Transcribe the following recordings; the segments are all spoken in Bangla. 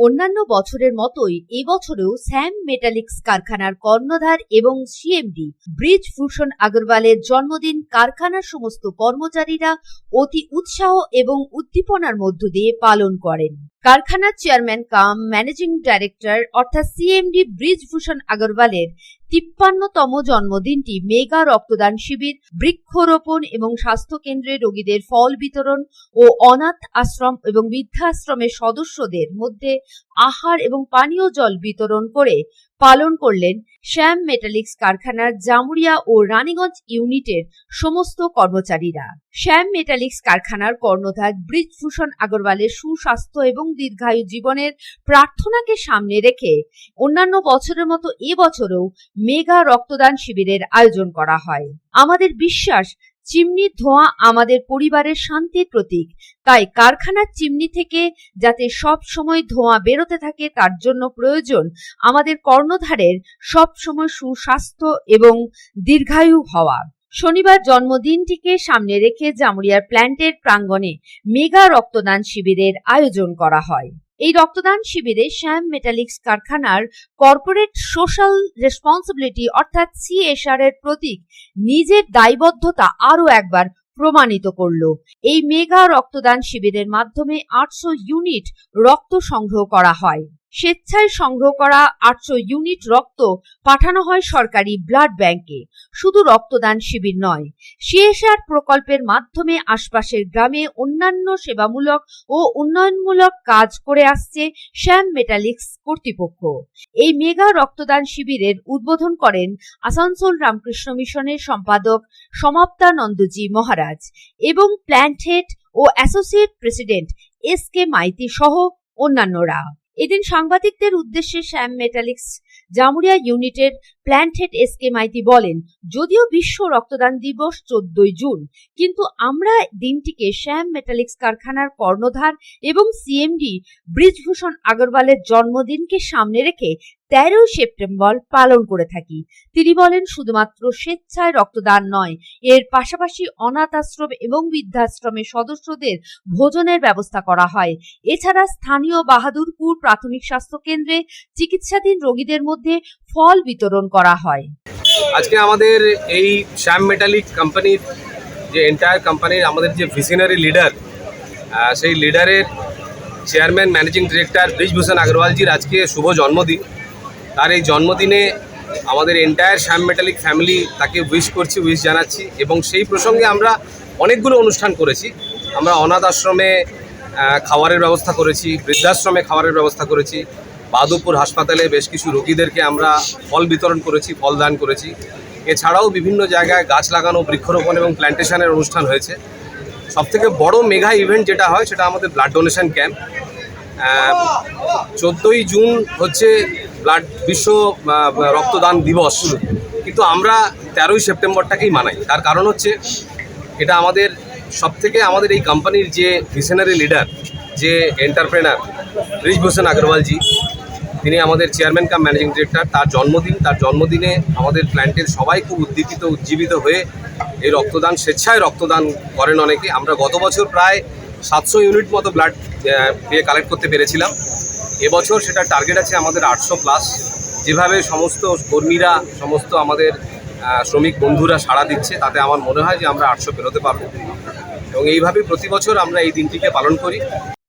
অন্যান্য বছরের মতোই এবছরেও স্যাম মেটালিক্স কারখানার কর্ণধার এবং সিএমডি ব্রিজ ভূষণ আগরওয়ালের জন্মদিন কারখানার সমস্ত কর্মচারীরা অতি উৎসাহ এবং উদ্দীপনার মধ্য দিয়ে পালন করেন। কারখানার চেয়ারম্যান কাম, ম্যানেজিং ডাইরেক্টর, অর্থাৎ সিএমডি ব্রিজভূষণ আগরওয়ালের তিপ্পান্নতম জন্মদিনটি মেগা রক্তদান শিবির, বৃক্ষরোপণ এবং স্বাস্থ্য কেন্দ্রে রোগীদের ফল বিতরণ ও অনাথ আশ্রম এবং বৃদ্ধাশ্রমের সদস্যদের মধ্যে আহার এবং পানীয় জল বিতরণ করে পালন করলেন শ্যাম মেটালিক্স কারখানার জামুরিয়া ও রানীগঞ্জ ইউনিটের সমস্ত কর্মচারীরা। শ্যাম মেটালিক্স কারখানার কর্ণধার ব্রিজভূষণ আগরওয়ালের সুস্বাস্থ্য এবং দীর্ঘায়ু জীবনের প্রার্থনাকে সামনে রেখে অন্যান্য বছরের মতো এবছরও মেগা রক্তদান শিবিরের আয়োজন করা হয়। আমাদের বিশ্বাস চিমনির ধোঁয়া আমাদের পরিবারের শান্তির প্রতীক। তাই কারখানার চিমনি থেকে যাতে সব সময় ধোঁয়া বেরোতে থাকে, তার জন্য প্রয়োজন আমাদের কর্ণধারের সব সময় সুস্বাস্থ্য এবং দীর্ঘায়ু হওয়া। শনিবার জন্মদিনটিকে সামনে রেখে জামুরিয়ার প্ল্যান্টের প্রাঙ্গণে মেগা রক্তদান শিবিরের আয়োজন করা হয়। এই রক্তদান শিবিরে শ্যাম মেটালিক্স কারখানার কর্পোরেট সোশ্যাল রেসপন্সিবিলিটি অর্থাৎ সিএসআর এর প্রতীক নিজের দায়বদ্ধতা আরও একবার প্রমাণিত করল। এই মেগা রক্তদান শিবিরের মাধ্যমে আটশো ইউনিট রক্ত সংগ্রহ করা হয়। স্বেচ্ছায় সংগ্রহ করা আটশো ইউনিট রক্ত পাঠানো হয় সরকারি ব্লাড ব্যাংকে। শুধু রক্তদান শিবির নয়, সিএসআর প্রকল্পের মাধ্যমে আশপাশের গ্রামে অন্যান্য সেবামূলক ও উন্নয়নমূলক কাজ করে আসছে শ্যাম মেটালিক্স কর্তৃপক্ষ। এই মেগা রক্তদান শিবিরের উদ্বোধন করেন আসানসোল রামকৃষ্ণ মিশনের সম্পাদক সমাপ্তানন্দজি মহারাজ এবং প্ল্যান্ট হেড ও associate president S K Maiti সহ অন্যান্যরা। এদিন সাংবাদিকদের উদ্দেশ্যে শ্যাম মেটালিক্স জামুরিয়া ইউনিটের প্ল্যান্টেড এস কে মাইতি বলেন, যদিও বিশ্ব রক্তদান দিবস চোদ্দই জুন, কিন্তু আমরা দিনটিকে শ্যাম মেটালিক্স কারখানার কর্ণধার এবং সিএমডি ব্রিজভূষণ আগরওয়ালের জন্মদিনকে সামনে রেখে তেরোই সেপ্টেম্বর পালন করে থাকি। তিনি বলেন, শুধুমাত্র স্বেচ্ছায় রক্তদান নয়, এর পাশাপাশি অনাথ আশ্রম এবং বৃদ্ধাশ্রমের সদস্যদের ভোজনের ব্যবস্থা করা হয়। এছাড়া স্থানীয় বাহাদুরপুর প্রাথমিক স্বাস্থ্য কেন্দ্রে চিকিৎসাধীন রোগীদের মধ্যে ফল বিতরণ করা হয়। আজকে আমাদের এই শ্যাম মেটালিক কোম্পানির যে এন্টায়ার কোম্পানির আমাদের যে ভিশনারি লিডার সেই লিডারের চেয়ারম্যান ম্যানেজিং ডিরেক্টর ব্রিজভূষণ আগরওয়ালজির আজকে শুভ জন্মদিন। তার এই জন্মদিনে আমাদের এন্টায়ার শ্যাম মেটালিক ফ্যামিলি তাকে উইশ করছি উইশ জানাচ্ছি এবং সেই প্রসঙ্গে আমরা অনেকগুলো অনুষ্ঠান করেছি। আমরা অনাথ আশ্রমে খাবারের ব্যবস্থা করেছি, বৃদ্ধাশ্রমে খাবারের ব্যবস্থা করেছি, বাদুপুর হাসপাতালে বেশ কিছু রোগীদেরকে আমরা ফল বিতরণ করেছি, ফল দান করেছি। এছাড়াও বিভিন্ন জায়গায় গাছ লাগানো, বৃক্ষরোপণ এবং প্ল্যান্টেশনের অনুষ্ঠান হয়েছে। সবথেকে বড় মেগা ইভেন্ট যেটা হয়, সেটা আমাদের ব্লাড ডোনেশন ক্যাম্প চোদ্দোই জুন হচ্ছে ব্লাড বিশ্ব রক্তদান দিবস। কিন্তু আমরা তেরোই সেপ্টেম্বরটাকেই মানাই। তার কারণ হচ্ছে, এটা আমাদের সবথেকে আমাদের এই কোম্পানির যে ভিশনারি লিডার যে এন্টারপ্রেনার ব্রিজভূষণ আগরওয়ালজি, তিনি আমাদের চেয়ারম্যান কাম ম্যানেজিং ডিরেক্টর তার জন্মদিন, তার জন্মদিনে আমাদের প্ল্যান্টের সবাই খুব উদ্দীপিত, উজ্জীবিত হয়ে এই রক্তদান, স্বেচ্ছায় রক্তদান করেন অনেকে। আমরা গত বছর প্রায় সাতশো ইউনিট মতো ব্লাড দিয়ে কালেক্ট করতে পেরেছিলাম। এবছর সেটা টার্গেট আছে আমাদের আটশো প্লাস যেভাবে সমস্ত কর্মীরা, সমস্ত আমাদের শ্রমিক বন্ধুরা সাড়া দিচ্ছে, তাতে আমার মনে হয় যে আমরা আটশো পেরোতে পারব। এবং এইভাবে প্রতি বছর আমরা এই দিনটিকে পালন করি।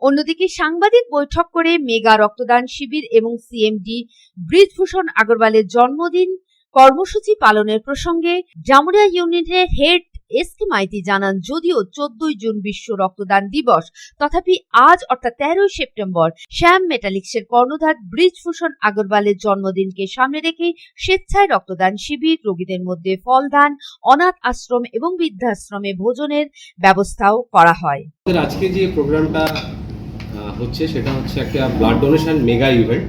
অন্যদিকে সাংবাদিক বৈঠক করে মেগা রক্তদান শিবির এবং সিএমডি ব্রিজভূষণ আগরওয়ালের জন্মদিন কর্মসূচি পালনের প্রসঙ্গে জামুরিয়া ইউনিটের হেড এস কে মাইতি জানান, যদিও চোদ্দই জুন বিশ্ব রক্তদান দিবস, তথাপি আজ অর্থাৎ তেরোই সেপ্টেম্বর, শ্যাম মেটালিক্সের কর্ণধার ব্রিজভূষণ আগরওয়ালের জন্মদিনকে সামনে রেখে স্বেচ্ছায় রক্তদান শিবির, রোগীদের মধ্যে ফলদান, অনাথ আশ্রম এবং বৃদ্ধাশ্রমে ভোজনের ব্যবস্থাও করা হয়। আজকে যে প্রোগ্রামটা হচ্ছে সেটা হচ্ছে একটা ব্লাড ডোনেশন মেগা ইভেন্ট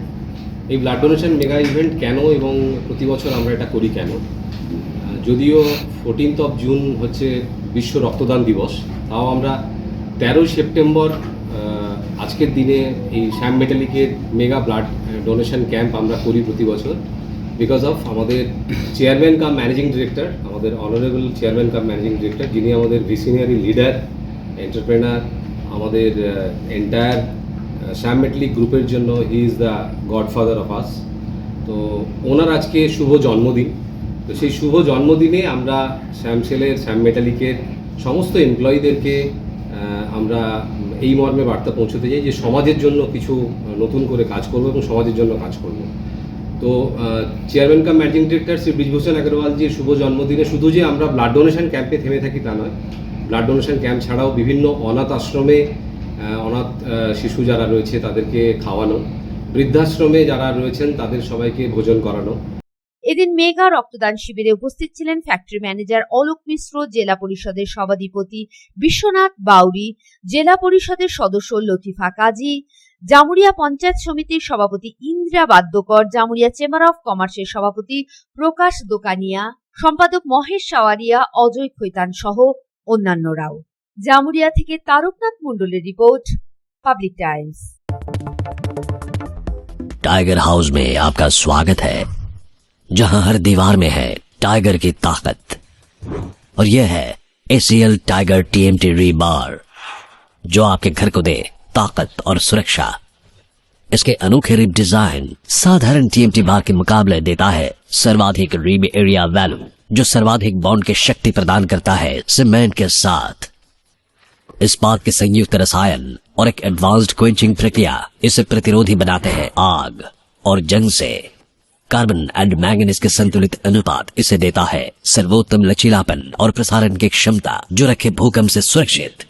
এই ব্লাড ডোনেশন মেগা ইভেন্ট কেন এবং প্রতি বছর আমরা এটা করি কেন? যদিও ফোরটিন্থ অফ জুন হচ্ছে বিশ্ব রক্তদান দিবস, তাও আমরা তেরোই সেপ্টেম্বর আজকের দিনে এই শ্যাম মেটালিকের মেগা ব্লাড ডোনেশন ক্যাম্প আমরা করি প্রতি বছর। বিকজ অফ আমাদের চেয়ারম্যান কাম ম্যানেজিং ডিরেক্টর আমাদের honourable chairman cum managing director যিনি আমাদের ভিসিনিয়ারি লিডার এন্টারপ্রেনার আমাদের এন্টায়ার শ্যাম মেটলিক গ্রুপের জন্য he is the godfather of us তো ওনার আজকে শুভ জন্মদিন। তো সেই শুভ জন্মদিনে আমরা শ্যাম সেলের, শ্যাম মেটালিকের, সমস্ত এমপ্লয়ীদেরকে আমরা এই মর্মে বার্তা পৌঁছতে চাই যে সমাজের জন্য কিছু নতুন করে কাজ করব এবং সমাজের জন্য কাজ করব। তো chairman cum managing director Shri Brijbhushan আগরওয়ালজির শুভ জন্মদিনে শুধু যে আমরা ব্লাড ডোনেশন ক্যাম্পে থেমে থাকি তা নয় ব্লাড ডোনেশন ক্যাম্প ছাড়াও বিভিন্ন অনাথ আশ্রমে অনাথ শিশু যারা রয়েছে তাদেরকে খাওয়ানো, বৃদ্ধাশ্রমে যারা রয়েছেন তাদের সবাইকে ভোজন করানো এদিন মেগা রক্তদান শিবিরে উপস্থিত ছিলেন ফ্যাক্টরি ম্যানেজার অলোক মিশ্র জেলা পরিষদের সভাধিপতি বিশ্বনাথ বাউরি জেলা পরিষদের সদস্য লতিফা কাজী জামুরিয়া পঞ্চায়েত সমিতির সভাপতি ইন্দ্রা বাদ্যকর জামুরিয়া চেম্বার অফ কমার্সের সভাপতি প্রকাশ দোকানিয়া সম্পাদক মহেশ সাওয়ারিয়া অজয় খৈতান সহ অন্যান্যরাও জামুরিয়া থেকে তারকনাথ মণ্ডলের report public times tiger house में आपका स्वागत है जहाँ हर दीवार में है टाइगर की ताकत। और यह है एसीएल टाइगर टीएमटी री बार जो आपके घर को दे ताकत और सुरक्षा। इसके अनोखे रिब डिज़ाइन साधारण टीएमटी बार के मुकाबले देता है सर्वाधिक रिब एरिया वैल्यू जो सर्वाधिक बॉन्ड की शक्ति प्रदान करता है सीमेंट के साथ। इस्पात के संयुक्त रसायन और एक एडवांस्ड क्विंचिंग प्रक्रिया इसे प्रतिरोधी बनाते हैं आग और जंग से। कार्बन एंड मैंगनीज के संतुलित अनुपात इसे देता है सर्वोत्तम लचीलापन और प्रसारण की क्षमता जो रखे भूकंप से सुरक्षित।